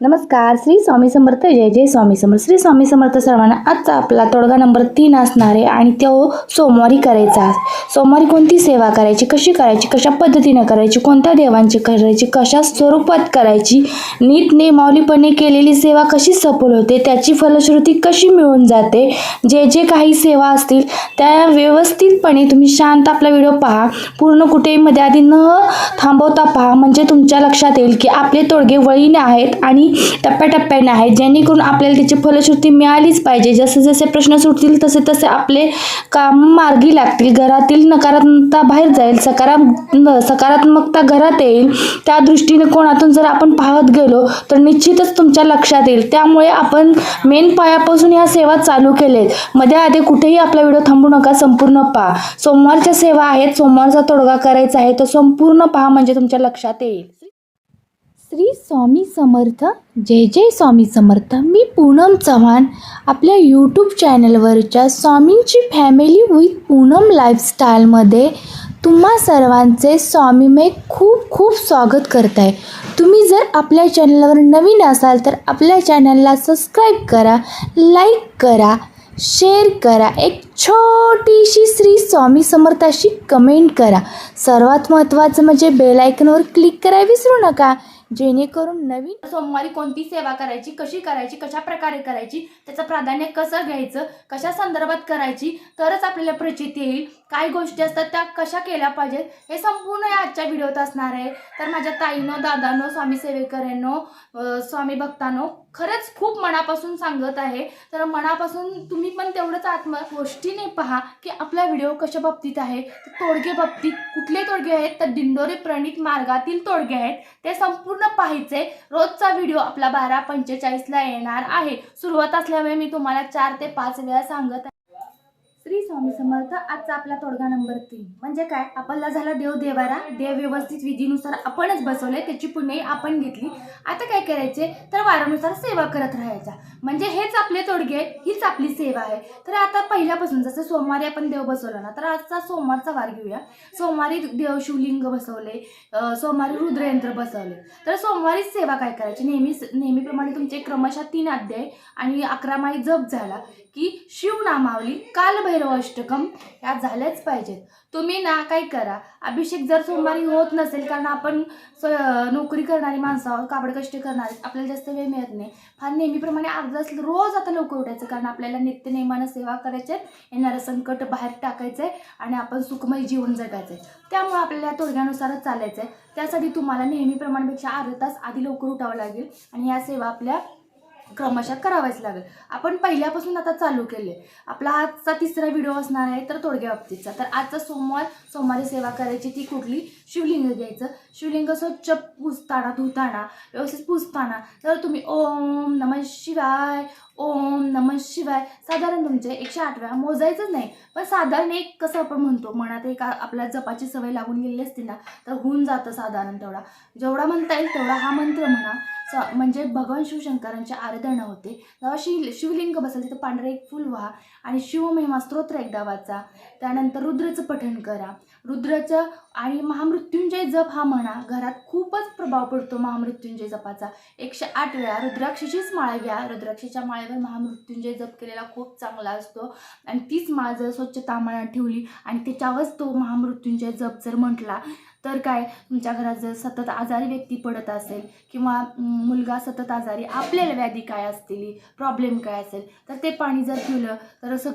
नमस्कार श्री स्वामी समर्थ जय जय स्वामी समर्थ. श्री स्वामी समर्थ सर्वांना आजचा आपला तोडगा नंबर तीन असणार आहे आणि तो सोमवारी करायचा सोमवारी कोणती सेवा करायची कशी करायची कशा पद्धतीने करायची कोणत्या देवांची करायची कशा स्वरूपात करायची नीट नियमावलीपणे केलेली सेवा कशी सफल होते त्याची फलश्रुती कशी मिळून जाते जे जे काही सेवा असतील त्या व्यवस्थितपणे तुम्ही शांत आपला व्हिडिओ पहा. पूर्ण कुठेही मध्ये आधी न थांबवता पहा म्हणजे तुमच्या लक्षात येईल की आपले तोडगे वळीने आहेत आणि टप्प्याटप्प्याने आहेत जेणेकरून आपल्याला त्याची फलश्रुती मिळालीच पाहिजे. जसे जसे प्रश्न सुटतील तसे तसे आपले काम मार्गी लागतील. घरातील नकारात्मकता बाहेर जाईल. सकाराम सकारात्मकता घरात येईल. त्या दृष्टीने कोणातून जर आपण पाहत गेलो तर निश्चितच तुमच्या लक्षात येईल. त्यामुळे आपण मेन पायापासून ह्या सेवा चालू केलेत. मध्ये आधी कुठेही आपला व्हिडिओ थांबू नका. संपूर्ण पहा. सोमवारच्या सेवा आहेत. सोमवारचा तोडगा करायचा आहे. तो संपूर्ण पहा म्हणजे तुमच्या लक्षात येईल. श्री स्वामी समर्थ जय जय स्वामी समर्थ. मी पूनम चव्हाण आपल्या यूट्यूब चॅनलवरच्या स्वामींची फॅमिली विथ पूनम लाईफस्टाईलमध्ये तुम्हा सर्वांचे स्वामीमय खूप खूप स्वागत करत आहे तुम्ही जर आपल्या चॅनलवर नवीन असाल तर आपल्या चॅनलला सबस्क्राईब करा लाईक करा शेअर करा. एक छोटीशी श्री स्वामी समर्थाशी कमेंट करा. सर्वात महत्त्वाचं म्हणजे बेल आयकनवर क्लिक करायला विसरू नका. जेणेकरून नवीन सोमवारी कोणती सेवा करायची कशी करायची कशा प्रकारे करायची त्याचं प्राधान्य कसं घ्यायचं कशा संदर्भात करायची तरच आपल्याला प्रचिती येईल. काय गोष्टी असतात त्या कशा केल्या पाहिजेत हे संपूर्ण या आजच्या व्हिडिओत असणार आहे. तर माझ्या ताईनो दादानो स्वामी सेवेकरांनो स्वामी भक्तांनो खरंच खूप मनापासून सांगत आहे. तर मनापासून तुम्ही पण तेवढंच आत्म गोष्टीने पहा की आपला व्हिडिओ कशा बाबतीत आहे. तर तोडगे बाबतीत कुठले तोडगे आहेत? तर दिंडोरे प्रणित मार्गातील तोडगे आहेत. ते संपूर्ण पाहायचे. रोजचा व्हिडिओ आपला बारा पंचेचाळीसला येणार आहे. सुरुवात असल्यामुळे मी तुम्हाला चार ते पाच वेळा सांगत आहे. श्री स्वामी समर्थ आजचा आपला तोडगा नंबर तीन. म्हणजे काय? आपल्याला झाला देव देवारा. देव व्यवस्थित विधीनुसार आपणच बसवले त्याची पुणे आपण घेतली. आता काय करायचे? तर वारानुसार सेवा करत राहायचा. म्हणजे हेच आपले तोडगे आहेत हीच आपली सेवा आहे. तर आता पहिल्यापासून जसं सोमवारी आपण देव बसवला ना तर आजचा सोमवारचा वार घेऊया. सोमवारी देव शिवलिंग बसवले सोमवारी रुद्रयंत्र बसवले. तर सोमवारीच सेवा काय करायची? नेहमी नेहमीप्रमाणे तुमचे क्रमशः तीन अध्याय आणि अकरा माई जप झाला. की शिवनामावली कालभैरव अष्टकम या झाल्याच पाहिजेत. तुम्ही ना काय करा अभिषेक जर सोमवारी होत नसेल कारण आपण स- नोकरी करणारी माणसं आहोत काबड कष्ट करणारी आपल्याला जास्त वेळ मिळत नाही. फार नेहमीप्रमाणे अर्धा रोज आता लवकर उठायचं कारण आपल्याला नित्यनेमानं सेवा करायचे येणारं संकट बाहेर टाकायचं आहे आणि आपण सुखमय जीवन जगायचं आहे त्यामुळे आपल्याला तोडग्यानुसारच चालायचं आहे त्यासाठी तुम्हाला नेहमीप्रमाणेपेक्षा अर्धा तास आधी लवकर उठावं लागेल आणि या सेवा आपल्या क्रमशः करावाच लागेल. आपण पहिल्यापासून आता चालू केले आपला आजचा तिसरा व्हिडिओ असणार आहे तर तोडग्या बाबतीतचा. तर आजचा सोमवार सोमवारी सेवा करायची ती कुठली? शिवलिंग घ्यायचं. शिवलिंग स्वच्छ पुसताना धुताना व्यवस्थित पुसताना. तर तुम्ही ओम नम शिवाय ओम नम शिवाय. साधारण तुमचे एकशे आठ वेळा मोजायचंच नाही. पण साधारण एक कसं आपण म्हणतो मनात एक आपल्या जपाची सवय लागून गेलेली असते ना तर होऊन जातं साधारण तेवढा. जेवढा म्हणता येईल तेवढा हा मंत्र म्हणा. स- म्हणजे भगवान शिवशंकरांची आराधना होते. जेव्हा शिव शिवलिंग बसेल तिथं पांढरे एक फुल व्हा. आणि शिवमहिमा स्तोत्र एकदा वाचा. त्यानंतर रुद्रचं पठण करा. रुद्राचं आणि महामृत्युंजय जप हा म्हणा घरात खूपच प्रभाव पडतो महामृत्युंजय जपाचा. एकशे आठ वेळा रुद्राक्षीचीच माळ घ्या. रुद्राक्षीच्या माळेवर महामृत्युंजय जप केलेला खूप चांगला असतो. आणि तीच माळ जर स्वच्छ तांबळात ठेवली आणि त्याच्यावरच तो महामृत्युंजय जप जर म्हटला तर काय? तुमच्या घरात जर सतत आजारी व्यक्ती पडत असेल किंवा मुलगा सतत आजारी आपल्याला व्याधी काय असतील प्रॉब्लेम काय असेल तर ते पाणी जर पिलं तर असं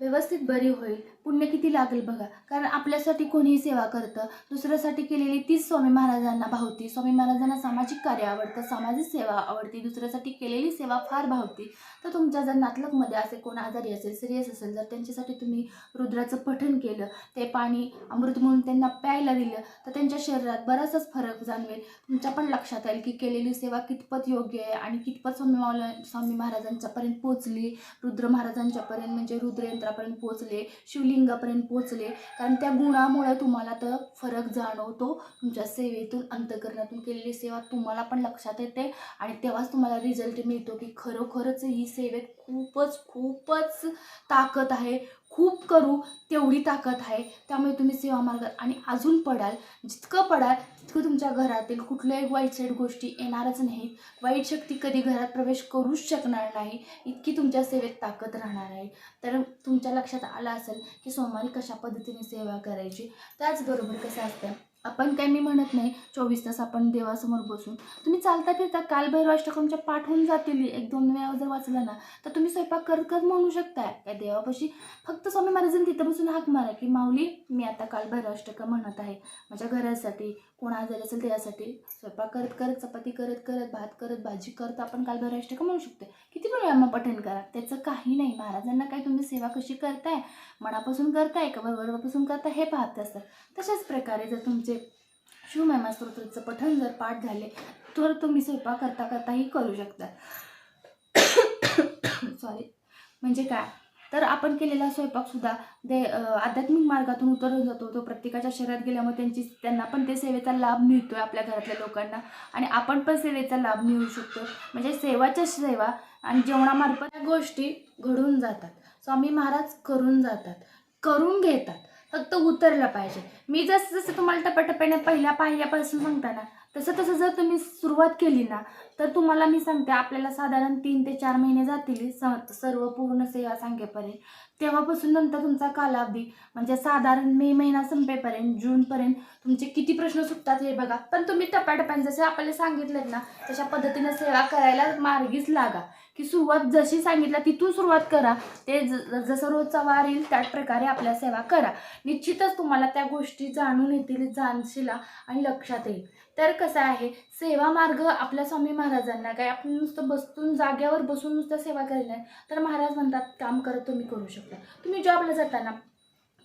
व्यवस्थित बरी होईल. पुण्य किती लागेल बघा. कारण आपल्यासाठी कोणीही सेवा करतं दुसऱ्यासाठी केलेली तीच स्वामी महाराजांना भावती. स्वामी महाराजांना सामाजिक कार्य आवडतं सामाजिक सेवा आवडती दुसऱ्यासाठी केलेली सेवा फार भावती. तर तुमच्या जर नातलकमध्ये असे कोण आजारी असेल सिरियस असेल जर त्यांच्यासाठी तुम्ही रुद्राचं पठण केलं ते पाणी अमृत म्हणून त्यांना प्यायला दिलं तर त्यांच्या शरीरात बराचसाच फरक जाणवेल. तुमच्या पण लक्षात येईल की केलेली सेवा कितपत योग्य आहे आणि कितपत स्वामी स्वामी महाराजांच्यापर्यंत पोचली रुद्र महाराजांच्यापर्यंत म्हणजे रुद्रयंत्रापर्यंत पोचले शिवली लिंगापर्यंत पोचले कारण त्या गुणामुळे तुम्हाला तर फरक जाणवतो. तुमच्या सेवेतून अंतकरणातून केलेली सेवा तुम्हाला पण लक्षात येते. आणि तेव्हाच तुम्हाला रिझल्ट मिळतो की खरोखरच ही सेवेत खूपच खूपच ताकद आहे. खूप करू तेवढी ताकद आहे. त्यामुळे तुम्ही सेवा मार्गात आणि अजून पडाल जितकं पडाल तितकं तुमच्या घरातील कुठल्याही वाईट साईड गोष्टी येणारच नाहीत. वाईट शक्ती कधी घरात प्रवेश करूच शकणार नाही. इतकी तुमच्या सेवेत ताकद राहणार आहे. तर तुमच्या लक्षात आलं असेल की सोमवारी कशा पद्धतीने सेवा करायची? त्याचबरोबर कसं असतं आपण काय मी म्हणत नाही चोवीस तास आपण देवासमोर बसून. तुम्ही चालता फिरता कालभैरवाष्टकमच्या पाठ होऊन जातील एक दोन वेळा जर वाचला ना तर तुम्ही स्वयंपाक करत करत म्हणू शकताय. त्या देवापाशी फक्त स्वामी महाराजांनी तिथं बसून हाक मारा की माऊली मी आता कालभैरवाष्टकं म्हणत आहे. माझ्या घरासाठी कोण आजारी असेल त्यासाठी स्वयंपाक करत करत चपाती करत करत भात करत भाजी करत आपण कालभैरवाष्टकं म्हणू शकतो किती पण वेळा मग पठण करा? त्याचं काही नाही. महाराजांना काय तुम्ही सेवा कशी करताय? मनापासून करताय का? बरोबरपासून करताय? हे पाहत असतात. तशाच प्रकारे जर तुमचे शिवमहिमा स्तोत्राचं पठण जर पाठ झाले तर तुम्ही स्वयंपाक करता करताही करू शकता. सॉरी म्हणजे काय? तर आपण केलेला स्वयंपाकसुद्धा दे आध्यात्मिक मार्गातून उतरून जातो. तो प्रत्येकाच्या शरीरात गेल्यामुळे त्यांची त्यांना पण ते सेवेचा लाभ मिळतो आहे आपल्या घरातल्या लोकांना. आणि आपण पण सेवेचा लाभ मिळू शकतो. म्हणजे सेवाच्या सेवा आणि जेवणामार्फत या गोष्टी घडून जातात. स्वामी महाराज करून जातात. करून घेतात. फक्त उतरलं पाहिजे. मी जसं जसं तुम्हाला टप्प्याटप्प्याने पहिल्या पाहिल्यापासून सांगताना तसं तसं जर तुम्ही सुरुवात केली ना तर तुम्हाला मी सांगते आपल्याला साधारण तीन ते चार महिने जातील स सर्व पूर्ण सेवा सांगेपर्यंत तेव्हापासून नंतर तुमचा कालावधी म्हणजे साधारण मे महिना संपेपर्यंत जूनपर्यंत तुमचे किती प्रश्न सुटतात हे बघा. पण तुम्ही टप्प्याटप्प्याने जसे आपल्याला सांगितलेत ना तशा पद्धतीने सेवा करायला मार्गीच लागा. की सुरुवात जशी सांगितलं तिथून सुरुवात करा. ते ज जसं रोजचा वार येईल त्याच प्रकारे आपल्या सेवा करा. निश्चितच तुम्हाला त्या गोष्टी जाणून येतील जाणशिला आणि लक्षात येईल. तर कसं आहे सेवा मार्ग आपल्या स्वामी महाराजांना काय आपण नुसतं बसून जाग्यावर बसून नुसतं सेवा केली नाही तर महाराज म्हणतात काम करत तुम्ही करू शकता. तुम्ही जॉबला जाताना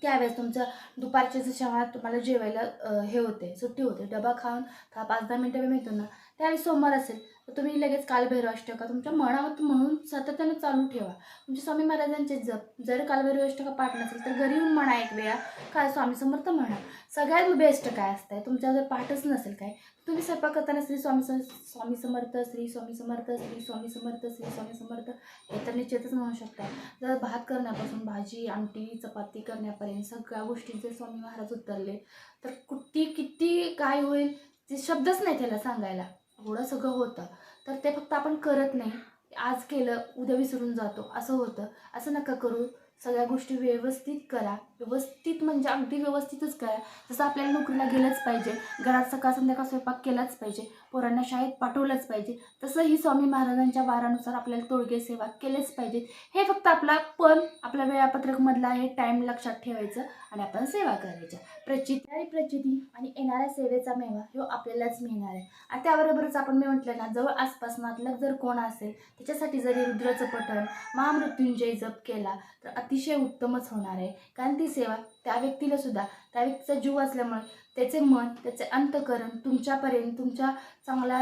त्यावेळेस तुमचं दुपारच्या जशा तुम्हाला जेवायला हे होते सुट्टी होते. डबा खाऊन का पाच दहा मिनटं मिळतो ना त्यावेळेस सोमवार असेल तर तुम्ही लगेच कालभैरवाष्टका तुमच्या मनात म्हणून सातत्यानं चालू ठेवा. तुमचे स्वामी महाराजांचे जप जर कालभैरवाष्टका पाठ नसेल तर घरी येऊन म्हणा एक वेळा काय स्वामी समर्थ म्हणा. सगळ्यात बेस्ट काय असतंय? तुमच्या जर पाठच नसेल काय तुम्ही स्वयंपाक करताना श्री स्वामी स- स्वामी समर्थ श्री स्वामी समर्थ श्री स्वामी समर्थ श्री स्वामी समर्थ हे तर निश्चितच म्हणू शकता. जर भात करण्यापासून भाजी आमटी चपाती करण्यापर्यंत सगळ्या गोष्टींचे स्वामी महाराज उतरले तर कुठे किती काय होईल? ते शब्दच नाही त्याला सांगायला. एवढं सगळं होतं. तर ते फक्त आपण करत नाही. आज केलं उद्या विसरून जातो. असं होतं. असं नका करू. सगळ्या गोष्टी व्यवस्थित करा. व्यवस्थित म्हणजे अगदी व्यवस्थितच करा. जसं आपल्याला नोकरीला गेलंच पाहिजे. घरात सकाळ संध्याकाळ स्वयंपाक केलाच पाहिजे. पोरांना शाळेत पाठवलंच पाहिजे. तसंही स्वामी महाराजांच्या वारानुसार आपल्याला तोडगे सेवा केलेच पाहिजेत. हे फक्त आपला पण आपल्या वेळापत्रकमधला हे टाईम लक्षात ठेवायचं आणि आपण सेवा करायच्या प्रचिती आणि प्रचिती आणि येणाऱ्या सेवेचा मेवा ह्यो आपल्यालाच मिळणार आहे. आणि त्याबरोबरच आपण मी म्हटलं ना जवळ आसपासनातलं जर कोण असेल त्याच्यासाठी जरी रुद्राचं पठण महामृत्युंजय जप केला तर अतिशय उत्तमच होणार आहे. कारण ती सेवा त्या व्यक्तीला सुद्धा त्या व्यक्तीचा जीव असल्यामुळे त्याचे मन त्याचे अंतकरण तुमच्यापर्यंत तुमच्या चांगल्या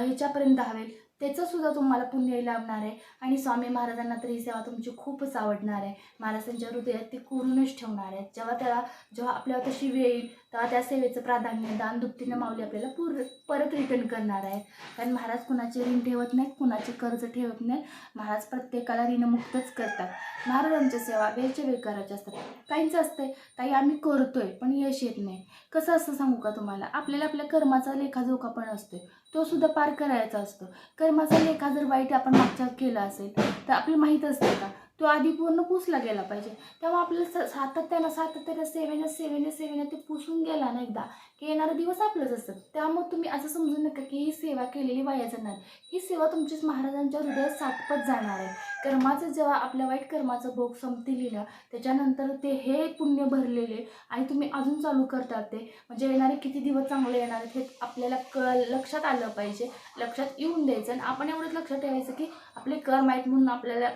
ह्याच्यापर्यंत धावेल. त्याचंसुद्धा तुम्हाला पुण्य लाभणार आहे. आणि स्वामी महाराजांना तर ही सेवा तुमची खूपच आवडणार आहे. महाराजांच्या हृदयात ती कोरूनच ठेवणार आहेत जेव्हा त्याला जेव्हा आपल्यावर तशी वेळ येईल तेव्हा त्या सेवेचं प्राधान्य दान दुपटीनं माऊली आपल्याला पूर परत रिटर्न करणार आहेत कारण महाराज कुणाचे ऋण ठेवत नाहीत कुणाचे कर्ज ठेवत नाहीत. महाराज प्रत्येकाला ऋणमुक्तच करतात. महाराजांच्या सेवा वेळच्या वेळ करायच्या असतात. काहींचं असतंय ताई आम्ही करतोय पण यश येत नाही. कसं असतं सांगू का तुम्हाला? आपल्याला आपल्या कर्माचा लेखाजोखा पण असतोय. तो सुद्धा पार करायचा असतो. कर्माचा लेखा जर वाईट आपण मागच्या केला असेल तर आपल्याला माहीत असतं का? तो आधी पूर्ण पुसला गेला पाहिजे. तेव्हा आपल्याला स- सातत्यानं सातत्यानं सेवेनं सेवेनं सेवेनं ते पुसून गेला ना एकदा की येणारा दिवस आपलंच असतात त्यामुळे तुम्ही असं समजू नका की ही सेवा केलेली वाया जाणार. ही सेवा तुमचीच महाराजांच्या हृदयात साठपत जाणार आहे. कर्माचं जेव्हा आपल्या वाईट कर्माचं भोग संपतील ना त्याच्यानंतर ते हे पुण्य भरलेले आणि तुम्ही अजून चालू करतात ते. म्हणजे येणारे किती दिवस चांगले येणार आहेत हे आपल्याला क लक्षात आलं पाहिजे. लक्षात येऊन द्यायचं आणि आपण एवढंच लक्षात ठेवायचं की आपले कर्म आहेत म्हणून आपल्याला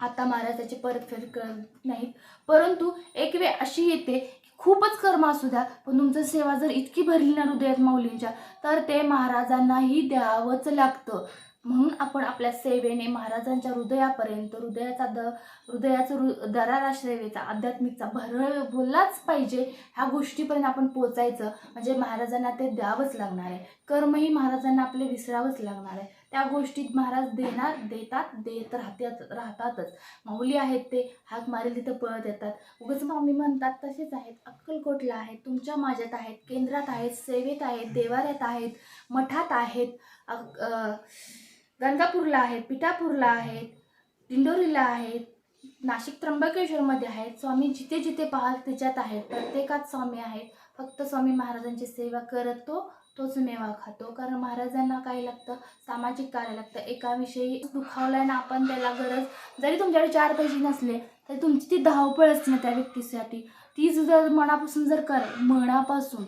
आता महाराज त्याची परतफेड करत नाहीत. परंतु एक वेळ अशी येते की खूपच कर्म असू द्या पण तुमचं सेवा जर इतकी भरली ना हृदयात माऊलींच्या तर ते महाराजांनाही द्यावंच लागतं. म्हणून आपण आपल्या सेवेने महाराजांच्या हृदयापर्यंत हृदयाचा द हृदयाचं हृ दरारा सेवेचा आध्यात्मिकचा भर बोललाच पाहिजे ह्या गोष्टीपर्यंत आपण पोचायचं. म्हणजे महाराजांना ते द्यावंच लागणार आहे. कर्मही महाराजांना आपले विसरावंच लागणार आहे. त्या गोष्टीत महाराज देणार देतात देत राहत्यात राहतातच. माऊली आहेत ते हाक मारेल तिथं पळत येतात. उगाच मामी म्हणतात तसेच आहेत अक्कलकोटला आहेत तुमच्या माझ्यात आहेत केंद्रात आहेत सेवेत आहेत देवाऱ्यात आहेत मठात आहेत अ, गंगापूरला आहेत पिठापूरला आहेत दिंडोरीला आहेत नाशिक त्र्यंबकेश्वरमध्ये आहेत स्वामी जिथे जिथे पाहाल त्याच्यात आहेत प्रत्येकात स्वामी आहेत फक्त स्वामी महाराजांची सेवा करत तो तोच मेवा खातो. कारण महाराजांना काय लागतं? सामाजिक कार्य लागतं. एकाविषयी दुखावलाय ना आपण त्याला गरज जरी तुमच्याकडे चार पैसे नसले तरी तुमची ती धावपळ असते ना त्या व्यक्तीसाठी. ती जर मनापासून जर कर मनापासून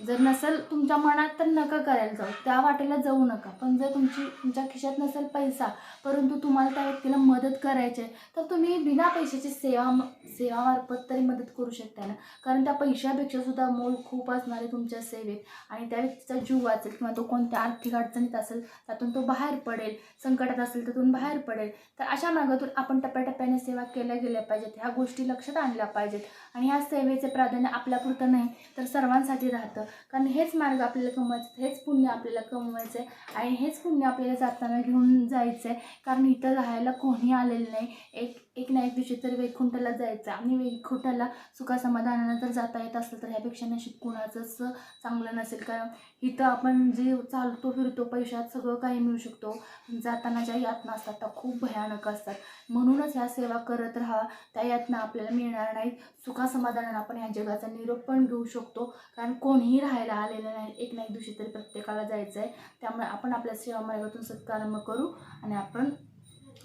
जर नसेल तुमच्या मनात तर नका करायला जाऊ. त्या वाटेला जाऊ नका. पण जर तुमची तुमच्या खिशात नसेल पैसा परंतु तुम्हाला त्या व्यक्तीला मदत करायची आहे तर तुम्ही बिना पैशाची सेवा सेवामार्फत तरी मदत करू शकता ना. कारण त्या पैशापेक्षा सुद्धा मोल खूप असणार आहे तुमच्या सेवेत. आणि त्या व्यक्तीचा जीव वाचेल किंवा तो कोणत्या आर्थिक अडचणीत असेल त्यातून तो बाहेर पडेल. संकटात असेल त्यातून बाहेर पडेल. तर अशा मार्गातून आपण टप्प्याटप्प्याने सेवा केल्या गेल्या पाहिजेत. ह्या गोष्टी लक्षात आणल्या पाहिजेत. आणि ह्या सेवेचे प्राधान्य आपल्यापुरतं नाही तर सर्वांसाठी राहतं. कारण हेच मार्ग आपल्याला कमवायचं हेच पुण्य आपल्याला कमवायचं आहे आणि हेच पुण्य आपल्याला जाताना घेऊन जायचं आहे कारण इथं राहायला कोणी आलेलं नाही. एक एक ना एक दिवशी तर वैकुंठाला जायचं आणि वैकुंठाला सुखासमाधानानं जर जाता येत असलं तर ह्यापेक्षा नशीब कुणाचंच चांगलं नसेल. कारण इथं आपण जे चालतो फिरतो पैशात सगळं काही मिळू शकतो. जाताना ज्या यातना असतात त्या खूप भयानक असतात. म्हणूनच ह्या सेवा करत राहा. त्या यातना आपल्याला मिळणार नाहीत. सुखासमाधानानं आपण ह्या जगाचा निरोप पण घेऊ शकतो. कारण कोणीही राहायला आलेलं नाही. एक ना एक दिवशी तरी प्रत्येकाला जायचं आहे त्यामुळे आपण आपल्या सेवा मार्गातून सत्कार्म करू आणि आपण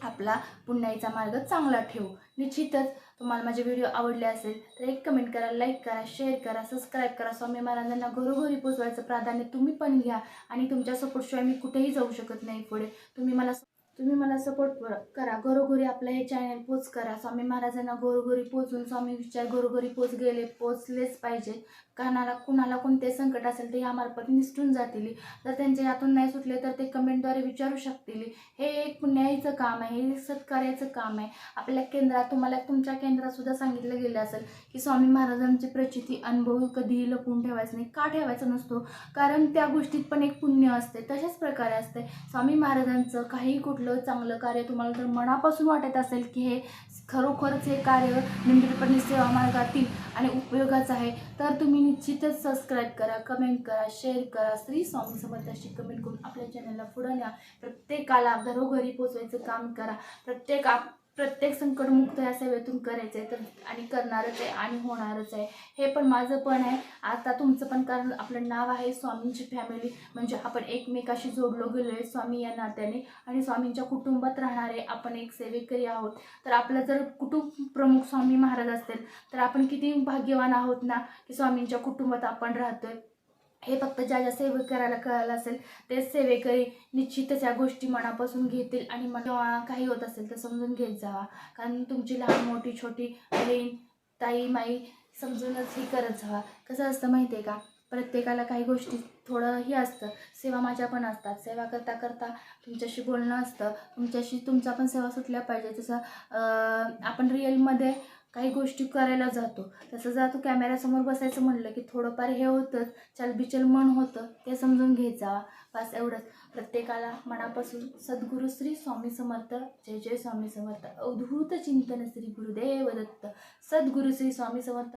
आपला पुण्याईचा मार्ग चांगला ठेवू. निश्चितच तुम्हाला माझे व्हिडिओ आवडले असेल तर एक कमेंट करा लाईक करा शेअर करा सबस्क्राईब करा. स्वामी महाराजांना घरोघरी पोचवायचं प्राधान्य तुम्ही पण घ्या आणि तुमच्या सपोर्टशिवाय मी कुठेही जाऊ शकत नाही पुढे. तुम्ही मला तुम्ही मला सपोर्ट करा. घरोघरी आपलं हे चॅनल पोच करा. स्वामी महाराजांना घरोघरी पोचून स्वामी विचार घरोघरी पोच गेले पोचलेच पाहिजे कानाला कुणाला कोणते संकट असेल ते यामार्फत निसटून जातील. जर त्यांचे यातून नाही सुटले तर ते कमेंटद्वारे विचारू शकतील. हे एक पुण्याईचं काम आहे हे सत्कार्याचं काम आहे. आपल्या केंद्रात तुम्हाला तुमच्या केंद्रातसुद्धा सांगितलं गेलं असेल की स्वामी महाराजांची प्रचिती अनुभव कधीही लपवून ठेवायचं नाही का ठेवायचा नसतो? कारण त्या गोष्टीत पण एक पुण्य असते तशाच प्रकारे असते. स्वामी महाराजांचं काही कुठलं चांगलं कार्य तुम्हाला जर मनापासून वाटत असेल की हे खरोखरच हे कार्य निमृतपणे सेवा मार्गातील आणि उपयोगाचं आहे तर तुम्ही निश्चितच सबस्क्राईब करा कमेंट करा शेअर करा. श्री स्वामी समर्थाशी कमेंट करून आपल्या चॅनलला पुढं न्या. प्रत्येकाला घरोघरी पोचवायचं काम करा. प्रत्येक आप प्रत्येक संकटमुक्त या सेवेतून करायचं आहे तर आणि करणारच आहे आणि होणारच आहे. हे पण माझं पण आहे. आता तुमचं पण कारण आपलं नाव आहे स्वामींची फॅमिली म्हणजे आपण एकमेकाशी जोडलो गेलो आहे स्वामी या नात्याने. आणि स्वामींच्या कुटुंबात राहणारे आपण एक सेवेकरी आहोत. तर आपलं जर कुटुंब प्रमुख स्वामी महाराज असतील तर आपण किती भाग्यवान आहोत ना की स्वामींच्या कुटुंबात आपण राहतोय. हे फक्त ज्या ज्या सेवे करायला कळालं असेल तेच सेवेकरी निश्चितच या गोष्टी मनापासून घेतील आणि मग काही होत असेल तर समजून घेत जावा. कारण तुमची लहान मोठी छोटी बहीण ताई माई समजूनच ही करत जावा. कसं असतं माहिती आहे का? प्रत्येकाला काही गोष्टी थोडंही असतं. सेवा माझ्या पण असतात. सेवा करता करता तुमच्याशी बोलणं असतं. तुमच्याशी तुमचा पण सेवा सुटल्या पाहिजे. जसं आपण रिअलमध्ये काही गोष्टी करायला जातो. तसं जातो कॅमेऱ्यासमोर बसायचं म्हणलं की थोडंफार हे होतंच चलबिचल मन होतं ते समजून घेत जावा बस एवढंच. प्रत्येकाला मनापासून सद्गुरू श्री स्वामी समर्थ जय जय स्वामी समर्थ. अवधूत चिंतन श्री गुरुदेव दत्त. सद्गुरू श्री स्वामी समर्थ.